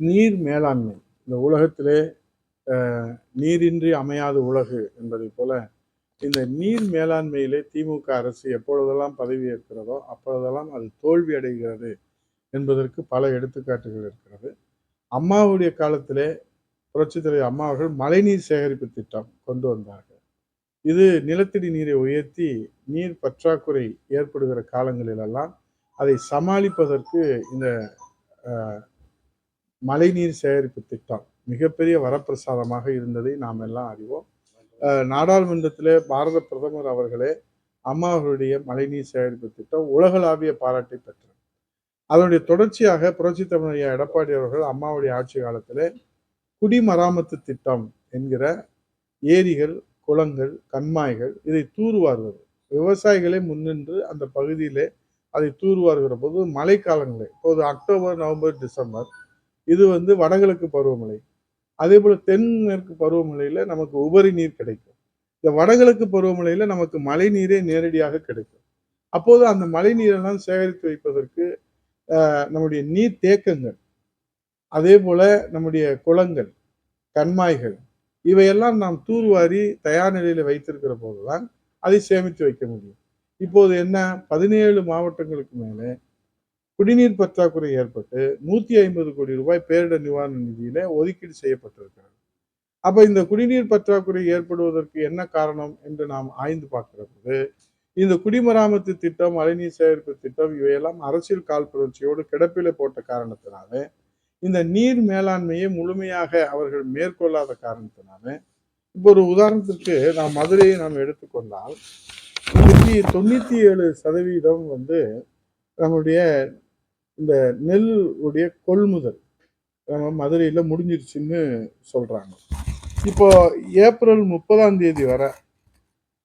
நீர் மேலாண்மை. இந்த உலகத்திலே நீரின்றி அமையாத உலகு என்பதை போல இந்த நீர் மேலாண்மையிலே திமுக அரசு எப்பொழுதெல்லாம் பதவி ஏற்கிறதோ அப்பொழுதெல்லாம் அது தோல்வி அடைகிறது என்பதற்கு பல எடுத்துக்காட்டுகள் இருக்கிறது. அம்மாவுடைய காலத்திலே புரட்சித் தலைவர் அம்மா அவர்கள் மழைநீர் சேகரிப்பு திட்டம் கொண்டு வந்தார்கள். இது நிலத்தடி நீரை உயர்த்தி நீர் பற்றாக்குறை ஏற்படுகிற காலங்களிலெல்லாம் அதை சமாளிப்பதற்கு இந்த மழைநீர் சேகரிப்பு திட்டம் மிகப்பெரிய வரப்பிரசாதமாக இருந்ததை நாம் எல்லாம் அறிவோம். நாடாளுமன்றத்தில் நாடாளுமன்றத்திலே பாரத பிரதமர் அவர்களே அம்மா அவர்களுடைய மழைநீர் சேகரிப்பு திட்டம் உலகளாவிய பாராட்டை பெற்றது. அதனுடைய தொடர்ச்சியாக புரட்சி தமிழ் எடப்பாடி அவர்கள் அம்மாவுடைய ஆட்சி காலத்திலே குடிமராமத்து திட்டம் என்கிற ஏரிகள் குளங்கள் கண்மாய்கள் இதை தூர்வாருவது. விவசாயிகளே முன்னின்று அந்த பகுதியிலே அதை தூர்வாருகிற போது மழைக்காலங்களே இப்போது அக்டோபர் நவம்பர் டிசம்பர் இது வந்து வடகிழக்கு பருவமழை. அதே போல் தென்மேற்கு பருவமழையில் நமக்கு உபரி நீர் கிடைக்கும். இந்த வடகிழக்கு பருவமழையில் நமக்கு மழை நீரே நேரடியாக கிடைக்கும். அப்போது அந்த மழை நீரெல்லாம் சேகரித்து வைப்பதற்கு நம்முடைய நீர் தேக்கங்கள் அதே போல் நம்முடைய குளங்கள் கண்மாய்கள் இவையெல்லாம் நாம் தூர்வாரி தயார் நிலையில் வைத்திருக்கிற போதுதான் அதை சேமித்து வைக்க முடியும். இப்போது என்ன? பதினேழு மாவட்டங்களுக்கு மேலே குடிநீர் பற்றாக்குறை ஏற்பட்டு நூற்றி ஐம்பது கோடி ரூபாய் பேரிடர் நிவாரண நிதியில ஒதுக்கீடு செய்யப்பட்டிருக்கிறது. அப்போ இந்த குடிநீர் பற்றாக்குறை ஏற்படுவதற்கு என்ன காரணம் என்று நாம் ஆய்ந்து பார்க்கிற போது இந்த குடிமராமத்து திட்டம் மழைநீர் சேகரிப்பு திட்டம் இவையெல்லாம் அரசியல் கால் புரட்சியோடு கிடப்பில போட்ட காரணத்தினாலே இந்த நீர் மேலாண்மையை முழுமையாக அவர்கள் மேற்கொள்ளாத காரணத்தினாலே இப்போ ஒரு உதாரணத்திற்கு நாம் மதுரையை நாம் எடுத்துக்கொண்டால் இன்னைக்கு ஏழு சதவீதம் வந்து நம்முடைய இந்த நெல் உடைய கொள்முதல் நம்ம மதுரையில் முடிஞ்சிருச்சுன்னு சொல்கிறாங்க இப்போ ஏப்ரல் முப்பதாம் தேதி வரை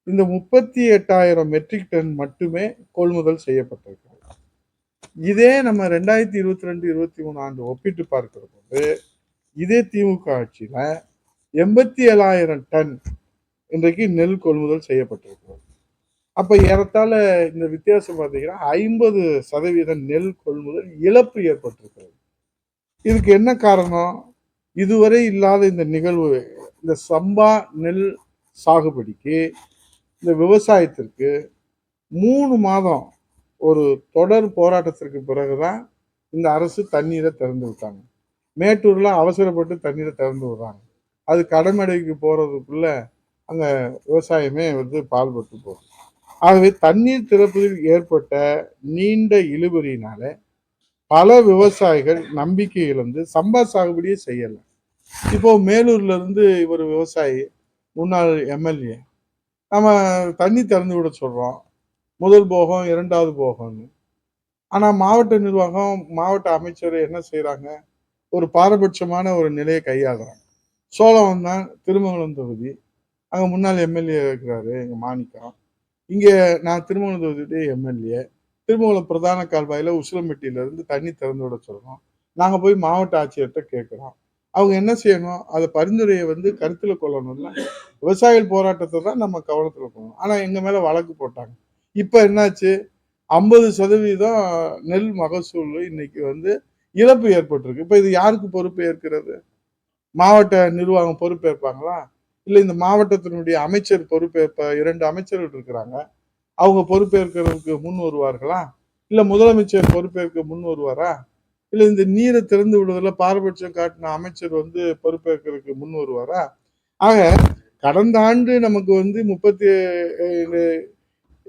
இந்த முப்பத்தி எட்டாயிரம் மெட்ரிக் டன் மட்டுமே கொள்முதல் செய்யப்பட்டிருக்கிறது. இதே நம்ம ரெண்டாயிரத்தி இருபத்தி ரெண்டு இருபத்தி மூணு ஆண்டு ஒப்பிட்டு பார்க்கிற போது இதே திமுக ஆட்சியில் எண்பத்தி ஏழாயிரம் டன் இன்றைக்கு நெல் கொள்முதல் செய்யப்பட்டிருக்கிறது. அப்ப ஏறத்தாழ இந்த வித்தியாசம் பார்த்தீங்கன்னா ஐம்பது சதவீத நெல் கொள்முதல் இழப்பு ஏற்பட்டிருக்கிறது. இதுக்கு என்ன காரணம்? இதுவரை இல்லாத இந்த நிகழ்வு இந்த சம்பா நெல் சாகுபடிக்கு இந்த விவசாயத்திற்கு மூணு மாதம் ஒரு தொடர் போராட்டத்திற்கு பிறகுதான் இந்த அரசு தண்ணீரை திறந்து விட்டாங்க. மேட்டூர்ல அவசரப்பட்டு தண்ணீரை திறந்து விடுறாங்க. அது கடமடைக்கு போறதுக்குள்ள அங்க விவசாயமே வந்து பால்பட்டு போகும் ஆகவே தண்ணீர் திறப்பதில் ஏற்பட்ட நீண்ட இழுபறியினால பல விவசாயிகள் நம்பிக்கை இழந்து சம்பா சாகுபடியே செய்யலை. இப்போ மேலூர்ல இருந்து இவர் விவசாயி முன்னாள் எம்எல்ஏ. நம்ம தண்ணி திறந்து விட சொல்றோம். முதல் போகம் இரண்டாவது போகம்னு. ஆனால் மாவட்ட நிர்வாகம் மாவட்ட அமைச்சர் என்ன செய்கிறாங்க ஒரு பாரபட்சமான ஒரு நிலையை கையாளுறாங்க. சோழம் தான் திருமங்கலம் தொகுதி. அங்கே முன்னாள் எம்எல்ஏ இருக்கிறாரு எங்கள் மாணிக்கம். இங்கே நான் திருமங்கலம் தொகுதியுடைய எம்எல்ஏ திருமங்கலம் பிரதான கால்வாயில் உசிலம்பட்டியிலேருந்து தண்ணி திறந்து விட சொல்கிறோம் நாங்கள் போய் மாவட்ட ஆட்சியர்கிட்ட கேட்குறோம். அவங்க என்ன செய்யணும்? அதை பரிந்துரையை வந்து கருத்தில் கொள்ளணும்னா விவசாயிகள் போராட்டத்தை தான் நம்ம கவனத்தில் கொள்ளணும். ஆனால் எங்கள் மேலே வழக்கு போட்டாங்க. இப்போ என்னாச்சு? ஐம்பது சதவீதம் நெல் மகசூல் இன்னைக்கு வந்து இழப்பு ஏற்பட்டிருக்கு. இப்போ இது யாருக்கு பொறுப்பு ஏற்கிறது? மாவட்ட நிர்வாகம் பொறுப்பேற்பாங்களா? இல்லை இந்த மாவட்டத்தினுடைய அமைச்சர் பொறுப்பேற்ப இரண்டு அமைச்சர்கள் இருக்கிறாங்க. அவங்க பொறுப்பேற்கிறதுக்கு முன் வருவார்களா? இல்லை முதலமைச்சர் பொறுப்பேற்க முன் வருவாரா? இல்லை இந்த நீரை திறந்து விடுவதில் பாரபட்சம் காட்டின அமைச்சர் வந்து பொறுப்பேற்கிறதுக்கு முன் வருவாரா? ஆக கடந்த ஆண்டு நமக்கு வந்து முப்பத்தி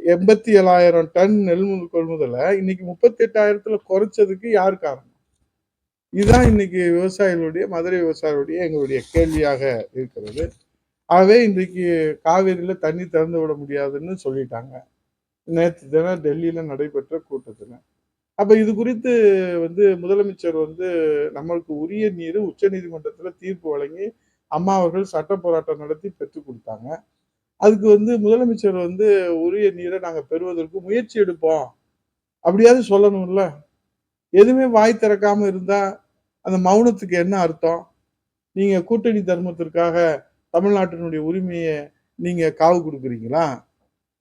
எண்பத்தி ஏழாயிரம் டன் நெல் மு- கொள்முதலை இன்னைக்கு முப்பத்தி எட்டாயிரத்துல குறைச்சதுக்கு யார் காரணம்? இதுதான் இன்னைக்கு விவசாயிகளுடைய மதுரை விவசாயிகளுடைய எங்களுடைய கேள்வியாக இருக்கிறது. ஆகவே இன்றைக்கு காவேரியில் தண்ணி திறந்து விட முடியாதுன்னு சொல்லிட்டாங்க. நேற்று தினம் டெல்லியில் நடைபெற்ற கூட்டத்தில். அப்போ இது குறித்து வந்து முதலமைச்சர் வந்து நம்மளுக்கு உரிய நீர் உச்சநீதிமன்றத்தில் தீர்ப்பு வழங்கி அம்மா அவர்கள் சட்ட போராட்டம் நடத்தி பெற்றுக் கொடுத்தாங்க. அதுக்கு வந்து முதலமைச்சர் வந்து உரிய நீரை நாங்கள் பெறுவதற்கு முயற்சி எடுப்போம். அப்படியாவது சொல்லணும்ல. எதுவுமே வாய் திறக்காமல் இருந்தால் அந்த மௌனத்துக்கு என்ன அர்த்தம்? நீங்கள் கூட்டணி தர்மத்திற்காக தமிழ்நாட்டினுடைய உரிமையை நீங்கள் காவு கொடுக்குறீங்களா?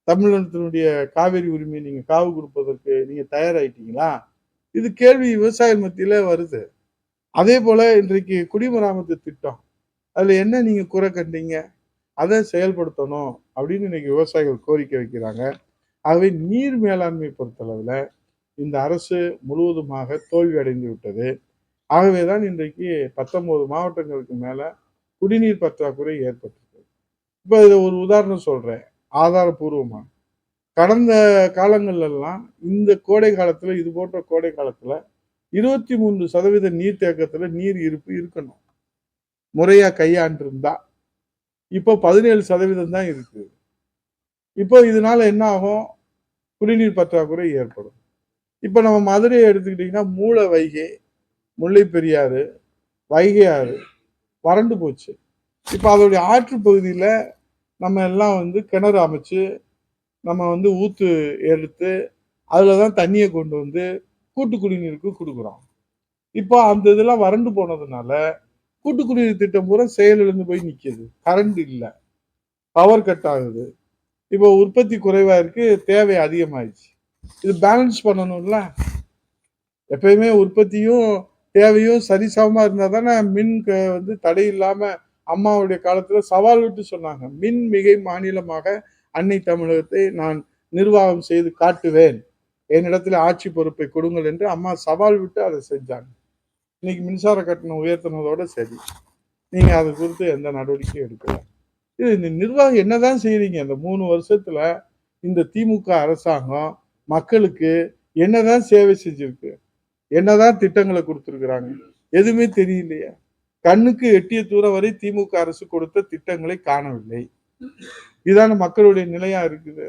தமிழ்நாட்டினுடைய காவேரி உரிமையை நீங்கள் காவு கொடுப்பதற்கு நீங்கள் தயாராகிட்டீங்களா இது கேள்வி விவசாய மத்தியில் வருது. அதே போல் இன்றைக்கு குடிமராமத்து திட்டம். அதில் என்ன நீங்கள் குறை கண்டீங்க? அதை செயல்படுத்தணும் அப்படின்னு இன்னைக்கு விவசாயிகள் கோரிக்கை வைக்கிறாங்க. ஆகவே நீர் மேலாண்மை பொறுத்தளவில் இந்த அரசு முழுவதுமாக தோல்வி அடைந்து விட்டது. ஆகவே தான் இன்றைக்கு பத்தொன்பது மாவட்டங்களுக்கு மேலே குடிநீர் பற்றாக்குறை ஏற்பட்டிருக்கு இப்போ இதை ஒரு உதாரணம் சொல்கிறேன் ஆதாரபூர்வமாக கடந்த காலங்களிலெல்லாம் இந்த கோடை காலத்தில் இது போன்ற கோடை காலத்தில் இருபத்தி மூன்று சதவீத நீர் தேக்கத்தில் நீர் இருப்பு இருக்கணும். முறையாக கையாண்டிருந்தா. இப்போ பதினேழு சதவீதம் தான் இருக்குது இப்போ இதனால என்ன ஆகும் குடிநீர் பற்றாக்குறை ஏற்படும். இப்போ நம்ம மதுரையை எடுத்துக்கிட்டிங்கன்னா மூல வைகை முல்லை பெரியாறு வைகை ஆறு வறண்டு போச்சு. இப்போ அதோடைய ஆற்று பகுதியில் நம்ம எல்லாம் வந்து கிணறு அமைச்சு நம்ம வந்து ஊத்து எடுத்து அதில் தான் தண்ணியை கொண்டு வந்து கூட்டு குடிநீருக்கு கொடுக்குறோம். இப்போ அந்த இதெல்லாம் வறண்டு போனதுனால கூட்டு குடிநீர் திட்டம் பூரா செயலிழந்து போய் நிற்கிது கரண்ட் இல்லை. பவர் கட் ஆகுது. இப்போ உற்பத்தி குறைவாக இருக்குது தேவை அதிகமாயிடுச்சு. இது பேலன்ஸ் பண்ணணும்ல. எப்பயுமே உற்பத்தியும் தேவையும் சரிசமமாக இருந்தால் தானே மின் க- வந்து தடை இல்லாமல் அம்மாவுடைய காலத்தில் சவால் விட்டு சொன்னாங்க. மின் மிகை மாநிலமாக அன்னை தமிழகத்தை நான் நிர்வாகம் செய்து காட்டுவேன். என்னிடத்தில் ஆட்சி பொறுப்பை கொடுங்கள் என்று அம்மா சவால் விட்டு அதை செஞ்சாங்க. இன்னைக்கு மின்சார கட்டணம் உயர்த்தினதோட சரி. நீங்கள் அது குறித்து எந்த நடவடிக்கையும் எடுக்கல. இது இந்த நிர்வாகம் என்னதான் செய்கிறீங்க இந்த மூணு வருஷத்தில் இந்த திமுக அரசாங்கம் மக்களுக்கு என்னதான் சேவை செஞ்சிருக்கு? என்னதான் திட்டங்களை கொடுத்துருக்குறாங்க? எதுவுமே தெரியலையா. கண்ணுக்கு எட்டிய தூரம் வரை திமுக அரசு கொடுத்த திட்டங்களை காணவில்லை. இதான மக்களுடைய நிலையா இருக்குது.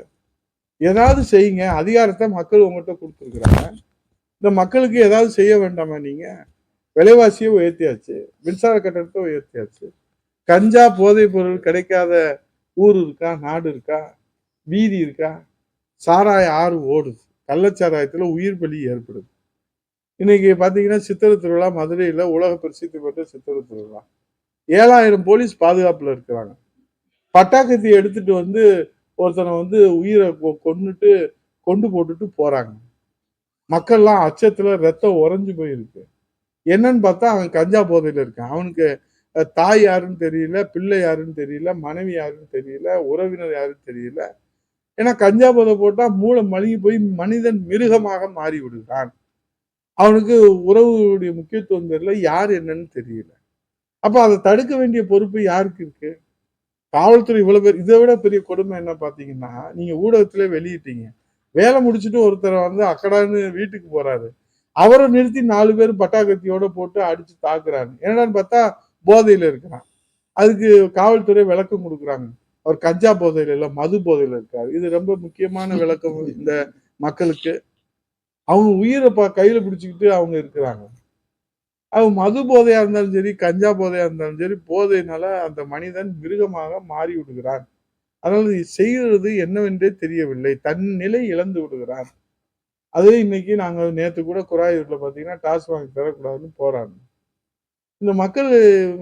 ஏதாவது செய்யுங்க. அதிகாரத்தை மக்கள் உங்கள்கிட்ட கொடுத்துருக்குறாங்க. இந்த மக்களுக்கு ஏதாவது செய்ய வேண்டாமா நீங்க? விலைவாசியை உயர்த்தியாச்சு. மின்சார கட்டணத்தை உயர்த்தியாச்சு. கஞ்சா போதைப் பொருள் கிடைக்காத ஊர் இருக்கா? நாடு இருக்கா? வீதி இருக்கா? சாராய ஆறு ஓடுது. கள்ளச்சாராயத்தில் உயிர் பலி ஏற்படுது. இன்னைக்கு பார்த்தீங்கன்னா சித்திரை திருவிழா மதுரையில் உலக பிரசித்தி பெற்ற சித்திரை திருவிழா. ஏழாயிரம் போலீஸ் பாதுகாப்பில் இருக்கிறாங்க. பட்டாக்கத்தி எடுத்துட்டு வந்து ஒருத்தனை வந்து உயிரை கொ- கொன்னுட்டு கொண்டு போட்டுட்டு போறாங்க. மக்கள்லாம் அச்சத்துல ரத்தம் உறைஞ்சு போயிருக்கு. என்னன்னு பார்த்தா அவன் கஞ்சா போதையில இருக்கான். அவனுக்கு தாய் யாருன்னு தெரியல பிள்ளை யாருன்னு தெரியல மனைவி யாருன்னு தெரியல உறவினர் யாருன்னு தெரியல. ஏன்னா கஞ்சா போதை போட்டா மூளை மழுகி போய் மனிதன் மிருகமாக மாறி விடுகிறான் அவனுக்கு உறவுடைய முக்கியத்துவம் தெரியல யார் என்னன்னு தெரியல. அப்போ அதை தடுக்க வேண்டிய பொறுப்பு யாருக்கு இருக்கு? காவல்துறை இவ்வளவு பேர் இதை விட பெரிய கொடுமை என்ன பார்த்தீங்கன்னா நீங்க ஊடகத்திலே வெளியிட்டீங்க. வேலை முடிச்சுட்டு ஒருத்தர் வந்து அக்கடான்னு வீட்டுக்கு போறாரு. அவரை நிறுத்தி நாலு பேர் பட்டாக்கத்தியோட போட்டு அடிச்சு தாக்குறாங்க என்னடான்னு பார்த்தா போதையில இருக்கிறான். அதுக்கு காவல்துறை விளக்கம் கொடுக்குறாங்க. அவர் கஞ்சா போதையில இல்லை மது போதையில இருக்காரு. இது ரொம்ப முக்கியமான விளக்கம் இந்த மக்களுக்கு. அவங்க உயிரை பா கையில் பிடிச்சிக்கிட்டு அவங்க இருக்கிறாங்க. அவங்க மது போதையா இருந்தாலும் சரி கஞ்சா போதையா இருந்தாலும் சரி போதையினால அந்த மனிதன் மிருகமாக மாறி விடுகிறான் அதனால் செய்கிறது என்னவென்றே தெரியவில்லை. தன் நிலை இழந்து விடுகிறான். அதே இன்னைக்கு நாங்கள் நேற்று கூட குராயூர்ல டாஸ் டாஸ்மாக் தரக்கூடாதுன்னு போகிறாங்க இந்த மக்கள்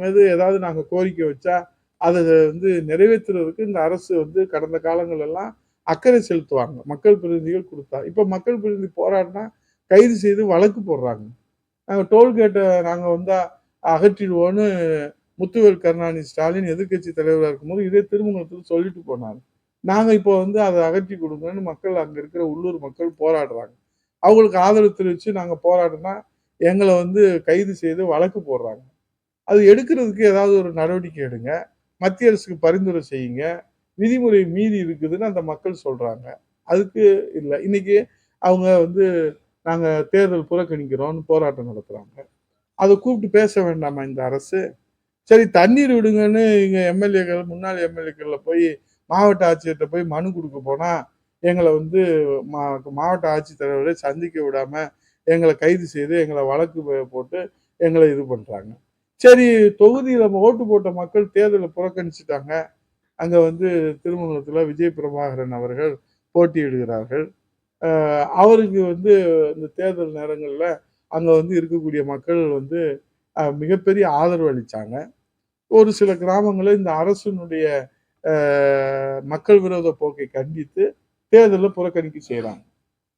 மீது ஏதாவது நாங்கள் கோரிக்கை வச்சா அதை வந்து நிறைவேற்றுறதுக்கு இந்த அரசு வந்து கடந்த காலங்கள் எல்லாம் அக்கறை செலுத்துவாங்க. மக்கள் பிரதிநிதிகள் கொடுத்தா இப்போ மக்கள் பிரதிநிதி போராடினா கைது செய்து வழக்கு போடுறாங்க. நாங்கள் டோல்கேட்டை நாங்கள் வந்தால் அகற்றிடுவோன்னு முத்துவேல் கருணாநிதி ஸ்டாலின் எதிர்க்கட்சி தலைவராக இருக்கும்போது இதே திருமங்கலத்தில் சொல்லிட்டு போனாங்க நாங்கள் இப்போ வந்து அதை அகற்றி கொடுங்கன்னு மக்கள் அங்கே இருக்கிற உள்ளூர் மக்கள் போராடுறாங்க. அவங்களுக்கு ஆதரவு தெரிவித்து நாங்கள் போராடினா எங்களை வந்து கைது செய்து வழக்கு போடுறாங்க. அது எடுக்கிறதுக்கு ஏதாவது ஒரு நடவடிக்கை எடுங்க. மத்திய அரசுக்கு பரிந்துரை செய்யுங்க. விதிமுறை மீறி இருக்குதுன்னு அந்த மக்கள் சொல்றாங்க. அதுக்கு இல்லை. இன்னைக்கு அவங்க வந்து நாங்கள் தேர்தல் புறக்கணிக்கிறோம்னு போராட்டம் நடத்துகிறாங்க அதை கூப்பிட்டு பேச வேண்டாமா இந்த அரசு? சரி தண்ணீர் விடுங்கன்னு இங்கே எம்எல்ஏக்கள் முன்னாள் எம்எல்ஏக்களில் போய் மாவட்ட ஆட்சியர்கிட்ட போய் மனு கொடுக்க போனால் எங்களை வந்து மா- மாவட்ட ஆட்சித்தலைவரை சந்திக்க விடாமல் எங்களை கைது செய்து எங்களை வழக்கு போட்டு எங்களை இது பண்ணுறாங்க சரி தொகுதியில் ஓட்டு போட்ட மக்கள் தேர்தலை புறக்கணிச்சிட்டாங்க. அங்க வந்து திருமங்கலத்தில் விஜய் பிரபாகரன் அவர்கள் போட்டியிடுகிறார்கள். அவருக்கு வந்து இந்த தேர்தல் நேரங்களில் அங்கே வந்து இருக்கக்கூடிய மக்கள் வந்து மிகப்பெரிய ஆதரவு அளித்தாங்க ஒரு சில கிராமங்களில் இந்த அரசினுடைய மக்கள் விரோத போக்கை கண்டித்து தேர்தலில் புறக்கணிக்க செய்கிறாங்க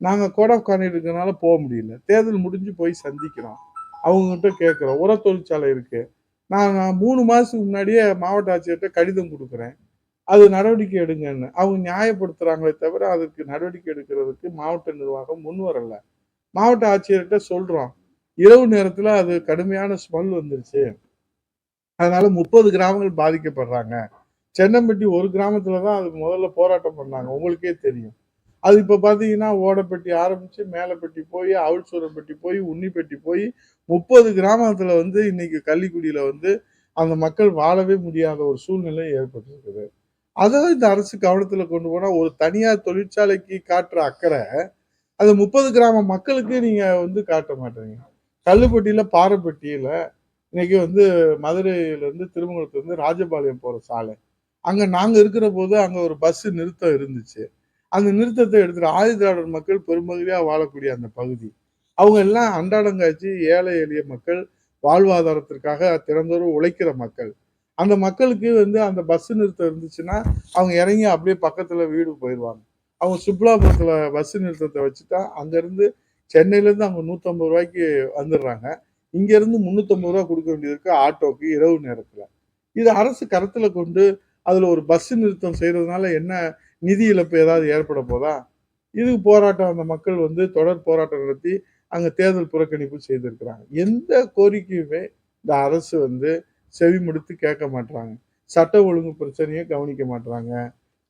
நாங்கள் கோட் ஆஃப் கான்டக்ட் போக முடியல. தேர்தல் முடிஞ்சு போய் சந்திக்கிறோம். அவங்ககிட்ட கேட்குறோம் உர தொழிற்சாலை இருக்குது நான் மூணு மாதத்துக்கு முன்னாடியே மாவட்ட ஆட்சியர்கிட்ட கடிதம் கொடுக்குறேன். அது நடவடிக்கை எடுங்கன்னு. அவங்க நியாயப்படுத்துகிறாங்களே தவிர அதுக்கு நடவடிக்கை எடுக்கிறதுக்கு மாவட்ட நிர்வாகம் முன்வரலை மாவட்ட ஆட்சியர்கிட்ட சொல்கிறோம் இரவு நேரத்தில் அது கடுமையான ஸ்மெல் வந்துருச்சு. அதனால முப்பது கிராமங்கள் பாதிக்கப்படுறாங்க. சென்னம்பட்டி ஒரு கிராமத்தில் தான் அதுக்கு முதல்ல போராட்டம் பண்ணாங்க. உங்களுக்கே தெரியும். அது இப்போ பார்த்தீங்கன்னா ஓடப்பட்டி ஆரம்பித்து மேலப்பட்டி போய் அவுள்சூரப்பட்டி போய் உன்னிப்பட்டி போய் முப்பது கிராமத்தில் வந்து இன்னைக்கு கள்ளிக்குடியில் வந்து அந்த மக்கள் வாழவே முடியாத ஒரு சூழ்நிலை ஏற்பட்டிருக்குது. அதை இந்த அரசு கவனத்தில் கொண்டு போனால் ஒரு தனியார் தொழிற்சாலைக்கு காட்டுற அக்கறை அது முப்பது கிராம மக்களுக்கு நீங்கள் வந்து காட்ட மாட்டீங்க. கல்லுப்பட்டியில் பாறைப்பட்டியில் இன்னைக்கு வந்து மதுரையிலேருந்து இருந்து ராஜபாளையம் போகிற சாலை. அங்கே நாங்கள் இருக்கிற போது அங்கே ஒரு பஸ்ஸு நிறுத்தம் இருந்துச்சு. அந்த நிறுத்தத்தை எடுத்துட்டு ஆதிதிராவிடர் மக்கள் பெரும்பகுதியாக வாழக்கூடிய அந்த பகுதி. அவங்க எல்லாம் அன்றாடங்காட்சி ஏழை எளிய மக்கள் வாழ்வாதாரத்திற்காக திறந்தோறும் உழைக்கிற மக்கள். அந்த மக்களுக்கு வந்து அந்த பஸ் நிறுத்தம் இருந்துச்சுன்னா அவங்க இறங்கி அப்படியே பக்கத்துல வீடு போயிடுவாங்க. அவங்க சுற்றுலாபுரத்துல பஸ் நிறுத்தத்தை வச்சுட்டா அங்கேருந்து சென்னையிலேருந்து அவங்க நூற்றம்பது ரூபாய்க்கு வந்துடுறாங்க. இங்கேருந்து முந்நூற்றம்பது ரூபா கொடுக்க வேண்டியது ஆட்டோக்கு இரவு நேரத்தில். இது அரசு கருத்தில் கொண்டு அதில் ஒரு பஸ் நிறுத்தம் செய்கிறதுனால என்ன நிதி இழப்பு ஏதாவது ஏற்பட போதா? இதுக்கு போராட்டம் அந்த மக்கள் வந்து தொடர் போராட்டம் நடத்தி அங்கே தேர்தல் புறக்கணிப்பு செய்திருக்கிறாங்க. எந்த கோரிக்கையுமே இந்த அரசு வந்து செவி முடித்து கேட்க மாட்டுறாங்க சட்ட ஒழுங்கு பிரச்சனையும் கவனிக்க மாட்டுறாங்க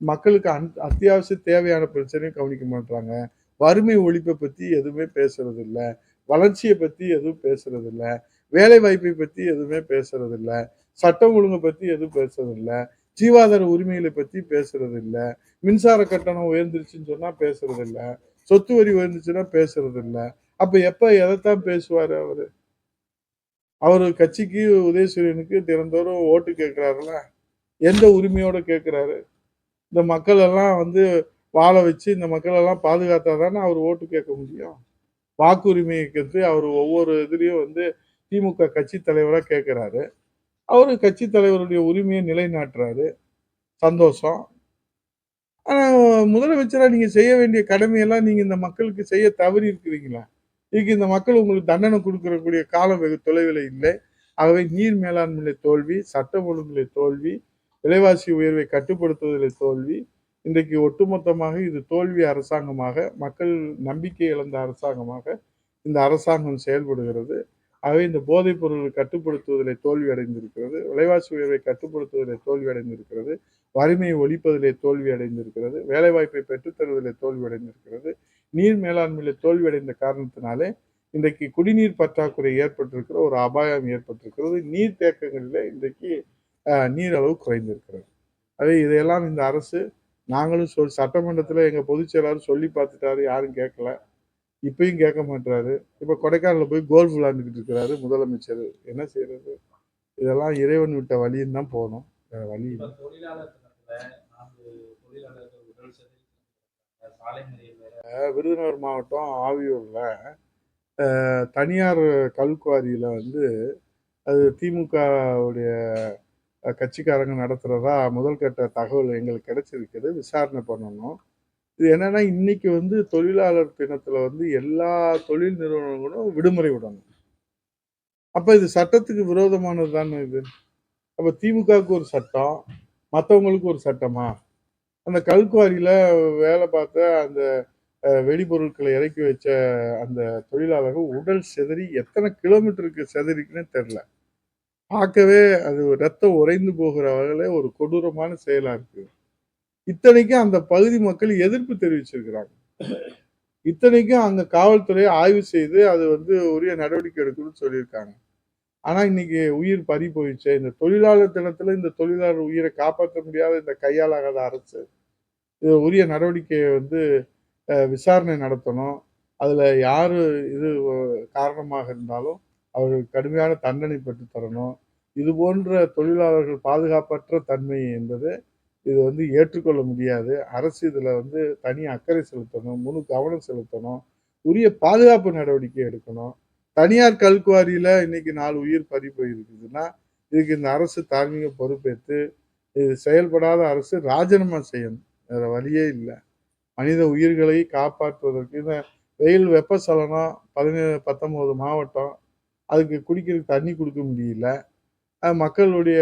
மக்களுக்கு அன் அத்தியாவசிய தேவையான பிரச்சனையும் கவனிக்க மாட்டுறாங்க வறுமை ஒழிப்பை பற்றி எதுவுமே பேசுறது இல்லை வளர்ச்சியை பற்றி எதுவும் பேசுறது இல்லை வேலை வாய்ப்பை பற்றி எதுவுமே பேசுறது இல்லை சட்டம் ஒழுங்கை பற்றி எதுவும் பேசுறது இல்லை ஜீவாதார உரிமைகளை பற்றி பேசுறது இல்லை மின்சார கட்டணம் உயர்ந்துருச்சுன்னு சொன்னால் பேசுறது இல்லை சொத்து வரி உயர்ந்துச்சுன்னா பேசுறது இல்லை அப்போ எப்போ எதைத்தான் பேசுவார் அவர்? அவர் கட்சிக்கு உதயசூரியனுக்கு தினந்தோறும் ஓட்டு கேட்குறாருல எந்த உரிமையோட கேட்குறாரு? இந்த மக்கள் எல்லாம் வந்து வாழ வச்சு இந்த மக்கள் எல்லாம் பாதுகாத்தா தானே அவர் ஓட்டு கேட்க முடியும்? வாக்குரிமையை கேட்டு அவர் ஒவ்வொரு இதுலேயும் வந்து திமுக கட்சி தலைவராக கேட்குறாரு. அவர் கட்சி தலைவருடைய உரிமையை நிலைநாட்டுறாரு. சந்தோஷம். ஆனால் முதலமைச்சராக நீங்கள் செய்ய வேண்டிய கடமையெல்லாம் நீங்கள் இந்த மக்களுக்கு செய்ய தவறி இருக்கிறீங்களா? இதுக்கு இந்த மக்கள் உங்களுக்கு தண்டனை கொடுக்கக்கூடிய காலம் வெகு தொலைவில் இல்லை. ஆகவே நீர் மேலாண்மையில தோல்வி சட்ட ஒழுங்குல தோல்வி விலைவாசி உயர்வை கட்டுப்படுத்துவதில் தோல்வி இன்றைக்கு ஒட்டுமொத்தமாக இது தோல்வி அரசாங்கமாக மக்கள் நம்பிக்கை இழந்த அரசாங்கமாக இந்த அரசாங்கம் செயல்படுகிறது. ஆகவே இந்த போதைப் பொருள் கட்டுப்படுத்துவதில் தோல்வி அடைந்திருக்கிறது விலைவாசி உயர்வை கட்டுப்படுத்துவதில் தோல்வி அடைந்திருக்கிறது வறுமையை ஒழிப்பதிலே தோல்வி அடைந்திருக்கிறது வேலைவாய்ப்பை பெற்றுத்தருவதிலே தோல்வி அடைந்திருக்கிறது. நீர் மேலாண்மையில் தோல்வியடைந்த காரணத்தினாலே இன்றைக்கு குடிநீர் பற்றாக்குறை ஏற்பட்டிருக்கிற ஒரு அபாயம் ஏற்பட்டிருக்கிறது. நீர் தேக்கங்களில் இன்றைக்கு நீர் அளவு குறைந்திருக்கிறது. அதே இதையெல்லாம் இந்த அரசு நாங்களும் சொல் சட்டமன்றத்தில் எங்கள் பொதுச் செயலாளர் சொல்லி பார்த்துட்டாரு யாரும் கேட்கல. இப்பயும் கேட்க மாட்டாரு இப்போ கொடைக்கானலில் போய் கோல்ஃப் விளாண்டுக்கிட்டு இருக்கிறாரு முதலமைச்சர். என்ன செய்யறது இதெல்லாம் இறைவன் விட்ட வழின்னு தான் போகணும். வேறு வழி இல்லை இப்ப தொழிலாளர் தினத்துல நான்கு தொழிலாளர்கள் உடல் சிதை சாலை மறியல் வேற விருதுநகர் மாவட்டம் ஆவியூரில். தனியார் கல்குவாரியில் வந்து அது திமுகவுடைய கட்சிக்காரங்க நடத்துகிறதா முதல் கட்ட தகவல் எங்களுக்கு கிடைச்சிருக்குது. விசாரணை பண்ணணும். இது என்னென்னா இன்றைக்கி வந்து தொழிலாளர் தினத்தில் வந்து எல்லா தொழில் நிறுவனங்களும் விடுமுறை விடணும். அப்போ இது சட்டத்துக்கு விரோதமானது தானே இது? அப்போ திமுகவுக்கு ஒரு சட்டம் மற்றவங்களுக்கு ஒரு சட்டமா? அந்த கல்குவாரியில் வேலை பார்த்த அந்த வெடிபொருட்களை இறக்கி வச்ச அந்த தொழிலாளர்கள் உடல் சிதறி எத்தனை கிலோமீட்டருக்கு சிதறிக்குன்னு தெரில. பார்க்கவே அது ரத்தம் உறைந்து போகிற வகையில ஒரு கொடூரமான செயலாக இருக்குது இத்தனைக்கும் அந்த பகுதி மக்கள் எதிர்ப்பு தெரிவிச்சிருக்கிறாங்க. இத்தனைக்கும் அங்கே காவல்துறையை ஆய்வு செய்து அது வந்து உரிய நடவடிக்கை எடுக்கணும்னு சொல்லியிருக்காங்க. ஆனால் இன்னைக்கு உயிர் பறி போயிடுச்சு இந்த தொழிலாளர் தினத்தில் இந்த தொழிலாளர் உயிரை காப்பாற்ற முடியாத இந்த கையாளாகாத அரசு இது உரிய நடவடிக்கையை வந்து விசாரணை நடத்தணும். அதில் யார் இது காரணமாக இருந்தாலும் அவர்கள் கடுமையான தண்டனை பெற்று தரணும். இது போன்ற தொழிலாளர்கள் பாதுகாப்பற்ற தன்மை என்பது இது வந்து ஏற்றுக்கொள்ள முடியாது. அரசு இதில் வந்து தனி அக்கறை செலுத்தணும் முழு கவனம் செலுத்தணும். உரிய பாதுகாப்பு நடவடிக்கை எடுக்கணும். தனியார் கல்குவாரியில் இன்னைக்கு நாலு உயிர் பறி போயிருக்குதுன்னா இதுக்கு இந்த அரசு தார்மீக பொறுப்பேற்று இது செயல்படாத அரசு ராஜினாமா செய்யணும். வேற வழியே இல்லை. மனித உயிர்களை காப்பாற்றுவதற்கு இந்த வெயில் வெப்பச்சலனம் பதினேழு பத்தொன்பது மாவட்டம் அதுக்கு குடிக்கிறதுக்கு தண்ணி கொடுக்க முடியல. மக்களுடைய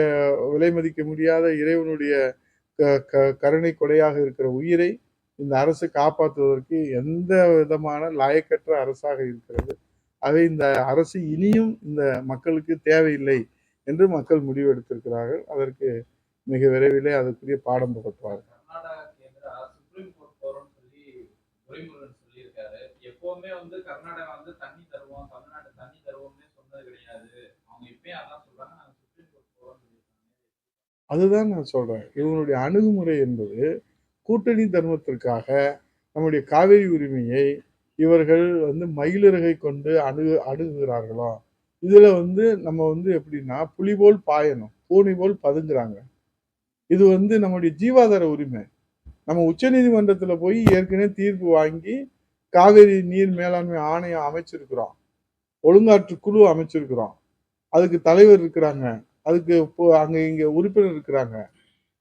விலை மதிக்க முடியாத இறைவனுடைய க- க- கருணை கொடையாக இருக்கிற உயிரை இந்த அரசு காப்பாற்றுவதற்கு எந்த விதமான லாயக்கற்ற அரசாக இருக்கிறது? ஆகவே இந்த அரசு இனியும் இந்த மக்களுக்கு தேவையில்லை என்று மக்கள் முடிவெடுத்திருக்கிறார்கள். அதற்கு மிக விரைவிலே அதற்குரிய பாடம் புகட்டுவார்கள் கர்நாடகாக்கு எதிராக சுப்ரீம் கோர்ட் போறோம்னு சொல்லி துரைமுருகன் சொல்லியிருக்காரு. எப்பவுமே வந்து கர்நாடகா வந்து தண்ணி தருவோம் தமிழ்நாடு தண்ணி தருவோம்னே சொன்னது கிடையாது. அவங்க இப்பயும் அதான் சொல்றாங்க. நாங்க சுப்ரீம் கோர்ட் போறோம்னு சொல்லியிருக்காங்க. அதுதான் நான் சொல்றேன். இவனுடைய அணுகுமுறை என்பது கூட்டணி தர்மத்திற்காக நம்முடைய காவேரி உரிமையை இவர்கள் வந்து மயிலிறகை கொண்டு அணுகு அணுகுகிறார்களோ? இதில் வந்து நம்ம வந்து எப்படின்னா புலி போல் பாயணும். பூனை போல் பதுங்குறாங்க. இது வந்து நம்முடைய ஜீவாதார உரிமை. நம்ம உச்சநீதிமன்றத்துல போய் ஏற்கனவே தீர்ப்பு வாங்கி காவிரி நீர் மேலாண்மை ஆணையம் அமைச்சிருக்கிறோம். ஒழுங்காற்று குழு அமைச்சிருக்கிறோம். அதுக்கு தலைவர் இருக்கிறாங்க. அதுக்கு இப்போ அங்கே இங்கே உறுப்பினர் இருக்கிறாங்க.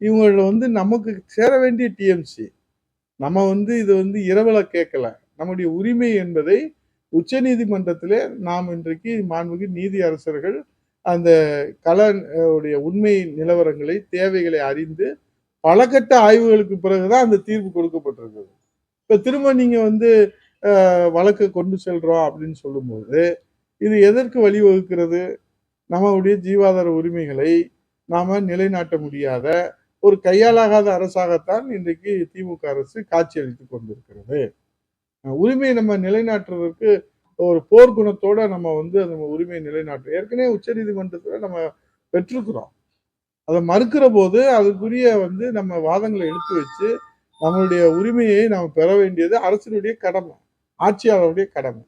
இவங்கள வந்து நமக்கு சேர வேண்டிய டிஎம்சி நம்ம வந்து இது வந்து இரவில் கேட்கல. நம்முடைய உரிமை என்பதை உச்சநீதிமன்றத்திலே நாம் இன்றைக்கு மாண்புமிகு நீதி அரசர்கள் அந்த கல உடைய உண்மை நிலவரங்களை தேவைகளை அறிந்து பல கட்ட ஆய்வுகளுக்கு பிறகுதான் அந்த தீர்ப்பு கொடுக்கப்பட்டிருக்குது. இப்ப திரும்ப நீங்க வந்து வழக்கு கொண்டு செல்றோம் அப்படின்னு சொல்லும்போது இது எதற்கு வழிவகுக்கிறது? நம்மளுடைய ஜீவாதார உரிமைகளை நாம நிலைநாட்ட முடியாத ஒரு கையாலாகாத அரசாகத்தான் இன்றைக்கு திமுக அரசு காட்சியளித்து கொண்டிருக்கிறது. உரிமையை நம்ம நிலைநாட்டுறதுக்கு ஒரு போர் குணத்தோட நம்ம வந்து அந்த உரிமையை நிலைநாட்டுறோம். ஏற்கனவே உச்சநீதிமன்றத்தில் நம்ம பெற்றிருக்கிறோம். அதை மறுக்கிற போது அதுக்குரிய வந்து நம்ம வாதங்களை எடுத்து வச்சு நம்மளுடைய உரிமையை நம்ம பெற வேண்டியது அரசினுடைய கடமை ஆட்சியாளருடைய கடமை.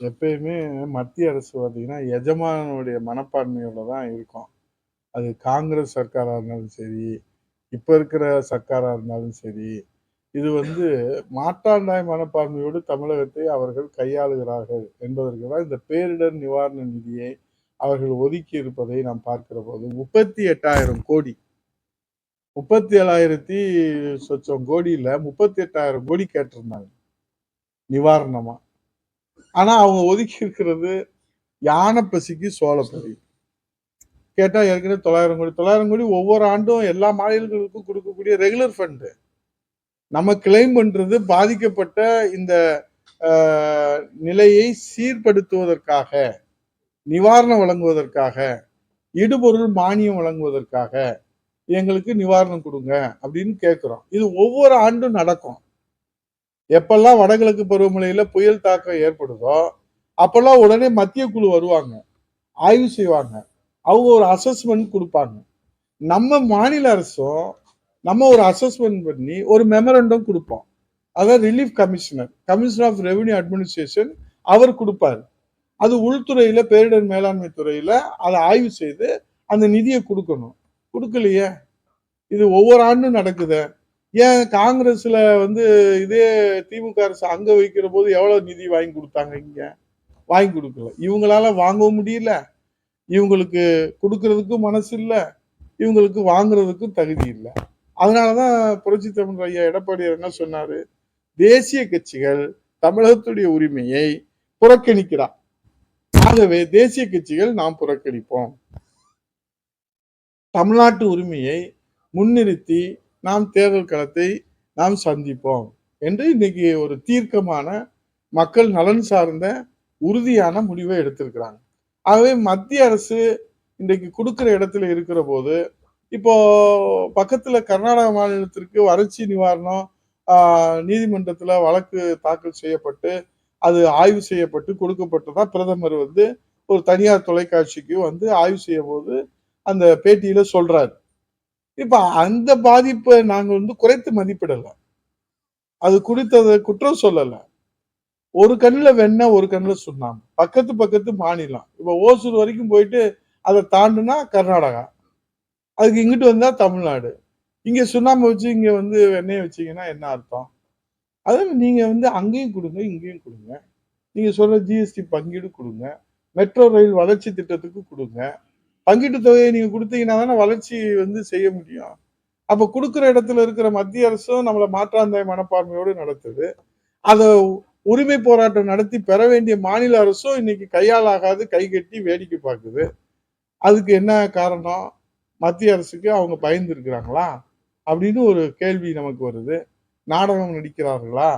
எப்பயுமே மத்திய அரசு பார்த்தீங்கன்னா எஜமானுடைய மனப்பான்மையோட தான் இருக்கும். அது காங்கிரஸ் சர்க்காராக இருந்தாலும் சரி இப்போ இருக்கிற சர்க்காராக இருந்தாலும் சரி இது வந்து மாற்றாண்டாய் மனப்பான்மையோடு தமிழகத்தை அவர்கள் கையாளுகிறார்கள் என்பதற்கு தான் இந்த பேரிடர் நிவாரண நிதியை அவர்கள் ஒதுக்கி இருப்பதை நாம் பார்க்கிற போது முப்பத்தி எட்டாயிரம் கோடி. முப்பத்தி ஏழாயிரத்தி சொச்சம் கோடியில் முப்பத்தி எட்டாயிரம் கோடி கேட்டிருந்தாங்க. நிவாரணமா. ஆனா அவங்க ஒதுக்கி இருக்கிறது யானை பசிக்கு சோழப்பதி கேட்டால் ஏற்கனவே தொள்ளாயிரம் கோடி. தொள்ளாயிரம் கோடி ஒவ்வொரு ஆண்டும் எல்லா மாநிலங்களுக்கும் கொடுக்கக்கூடிய ரெகுலர் ஃபண்டு நம்ம கிளைம் பண்றது பாதிக்கப்பட்ட இந்த நிலையை சீர்படுத்துவதற்காக நிவாரணம் வழங்குவதற்காக இடுபொருள் மானியம் வழங்குவதற்காக எங்களுக்கு நிவாரணம் கொடுங்க அப்படின்னு கேட்குறோம் இது ஒவ்வொரு ஆண்டும் நடக்கும். எப்பெல்லாம் வடகிழக்கு பருவமழையில புயல் தாக்கம் ஏற்படுதோ அப்பெல்லாம் உடனே மத்திய குழு வருவாங்க. ஆய்வு செய்வாங்க. அவங்க ஒரு அசஸ்மெண்ட் கொடுப்பாங்க. நம்ம மாநில அரசும் நம்ம ஒரு அசஸ்மெண்ட் பண்ணி ஒரு மெமரண்டம் கொடுப்போம். அதான் relief commissioner commissioner of revenue administration அவர் கொடுப்பாரு. அது உள்துறையில பேரிடர் மேலாண்மை துறையில அதை ஆய்வு செய்து அந்த நிதியை கொடுக்கணும். கொடுக்கலையே. இது ஒவ்வொரு ஆண்டும் நடக்குது. ஏன் காங்கிரஸ்ல வந்து இதே திமுக அரசு அங்க வைக்கிற போது எவ்வளவு நிதி வாங்கி கொடுத்தாங்க இங்க? வாங்கி கொடுக்கல. இவங்களால வாங்கவும் முடியல. இவங்களுக்கு கொடுக்கறதுக்கும் மனசு இல்லை இவங்களுக்கு வாங்குறதுக்கும் தகுதி இல்லை. அதனாலதான் புரட்சி தமிழ் ஐயா எடப்பாடியார் என்ன சொன்னாரு? தேசிய கட்சிகள் தமிழகத்துடைய உரிமையை புறக்கணிக்கிறார். ஆகவே தேசிய கட்சிகள் நாம் புறக்கணிப்போம். தமிழ்நாட்டு உரிமையை முன்னிறுத்தி நாம் தேர்தல் களத்தை நாம் சந்திப்போம் என்று இன்னைக்கு ஒரு தீர்க்கமான மக்கள் நலன் சார்ந்த உறுதியான முடிவை எடுத்திருக்கிறாங்க. ஆகவே மத்திய அரசு இன்றைக்கு கொடுக்கிற இடத்துல இருக்கிற போது இப்போ பக்கத்துல கர்நாடக மாநிலத்திற்கு வறட்சி நிவாரணம் நீதிமன்றத்தில் நீதிமன்றத்துல வழக்கு தாக்கல் செய்யப்பட்டு அது ஆய்வு செய்யப்பட்டு கொடுக்கப்பட்டதா பிரதமர் வந்து ஒரு தனியார் தொலைக்காட்சிக்கு வந்து ஆய்வு செய்ய போது அந்த பேட்டியில சொல்றாரு. இப்போ அந்த பாதிப்பை நாங்கள் வந்து குறைத்து மதிப்பிடலை. அது குறித்ததை குற்றம் சொல்லலை. ஒரு கண்ணில் வெண்ண ஒரு கண்ணில் சுண்ணாம்பு. பக்கத்து பக்கத்து மாநிலம். இப்போ ஓசூர் வரைக்கும் போயிட்டு அதை தாண்டுனா கர்நாடகா. அதுக்கு இங்கிட்டு வந்தா தமிழ்நாடு. இங்க சுண்ணாம்பு வச்சு இங்க வந்து வெண்ணெய் வச்சீங்கன்னா என்ன அர்த்தம்? அதே நீங்க வந்து அங்கேயும் கொடுங்க இங்கேயும் கொடுங்க. நீங்க சொல்ற ஜிஎஸ்டி பங்கீடு கொடுங்க. மெட்ரோ ரயில் வளர்ச்சி திட்டத்துக்கு கொடுங்க. பங்கீட்டு தொகையை நீங்க கொடுத்தீங்கன்னா தானே வளர்ச்சி வந்து செய்ய முடியும். அப்ப கொடுக்குற இடத்துல இருக்கிற மத்திய அரசும் நம்மளை மாற்றாந்தாய் மனப்பான்மையோடு நடத்துது. அதை உரிமை போராட்டம் நடத்தி பெற வேண்டிய மாநில அரசும் இன்னைக்கு கையால் ஆகாது கை கட்டி வேடிக்கை பார்க்குது. அதுக்கு என்ன காரணம்? மத்திய அரசுக்கு அவங்க பயந்து இருக்கிறாங்களா அப்படின்னு ஒரு கேள்வி நமக்கு வருது. நாடகம் நடிக்கிறார்களா?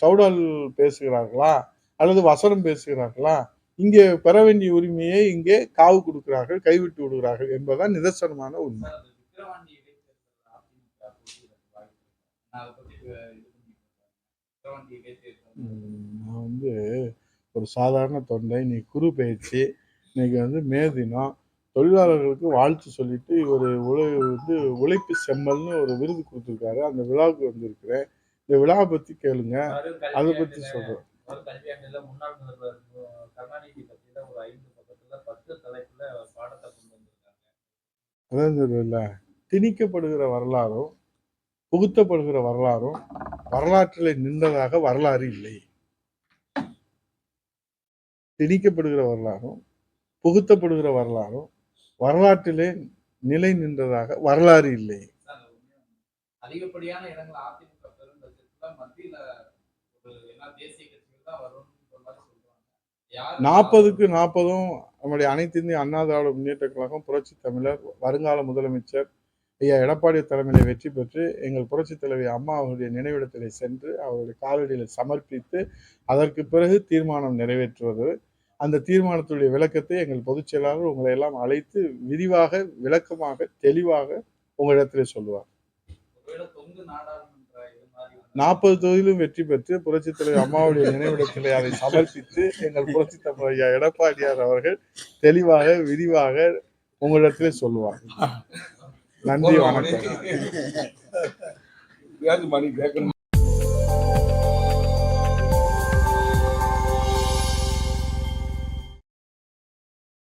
சவுடால் பேசுகிறார்களா? அல்லது வசனம் பேசுகிறார்களா? இங்கே பெற வேண்டிய உரிமையை இங்கே காவு கொடுக்கிறார்கள் கைவிட்டு விடுகிறார்கள் என்பதுதான் நிதர்சனமான உண்மை. நான் வந்து ஒரு சாதாரண தொண்டை இன்னைக்கு குரு பயிற்சி இன்னைக்கு வந்து மே தினம் தொழிலாளர்களுக்கு வாழ்த்து சொல்லிட்டு ஒரு உழை வந்து உழைப்பு செம்மல்னு ஒரு விருது கொடுத்துருக்காரு. அந்த விழாவுக்கு வந்திருக்கிறேன். இந்த விழாவை பத்தி கேளுங்க. அதை கொண்டு வந்திருக்காங்க. அதான் தெரியல திணிக்கப்படுகிற வரலாறும் புகுத்தப்படுகிற வரலாறும் வரலாற்றில் நின்றதாக வரலாறு இல்லை. திணிக்கப்படுகிற வரலாறும் புகுத்தப்படுகிற வரலாறும் வரலாற்றிலே நிலை நின்றதாக வரலாறு இல்லை. அதிகப்படியான இடங்கள் அதிமுக பெரும் மத்தியில நாற்பதுக்கு நாற்பதும் நம்முடைய அனைத்து இந்திய அண்ணா திராவிட முன்னேற்ற கழகம் புரட்சி தமிழர் வருங்கால முதலமைச்சர் ஐயா எடப்பாடி தலைமையில வெற்றி பெற்று எங்கள் புரட்சி தலைவி அம்மா அவருடைய நினைவிடத்திலே சென்று அவருடைய காலடியில் சமர்ப்பித்து அதற்கு பிறகு தீர்மானம் நிறைவேற்றுவது அந்த தீர்மானத்துடைய விளக்கத்தை எங்கள் பொதுச் செயலாளர் உங்களை எல்லாம் அழைத்து விரிவாக விளக்கமாக தெளிவாக உங்களிடத்திலே சொல்லுவார். நாற்பது தொகுதியிலும் வெற்றி பெற்று புரட்சித் தலைவர் அம்மாவுடைய நினைவிடத்திலே அதை சமர்ப்பித்து எங்கள் புரட்சி ஐயா எடப்பாடியார் அவர்கள் தெளிவாக விரிவாக உங்களிடத்திலே சொல்லுவார். நன்றி வணக்கம். மணி கேட்கணும்?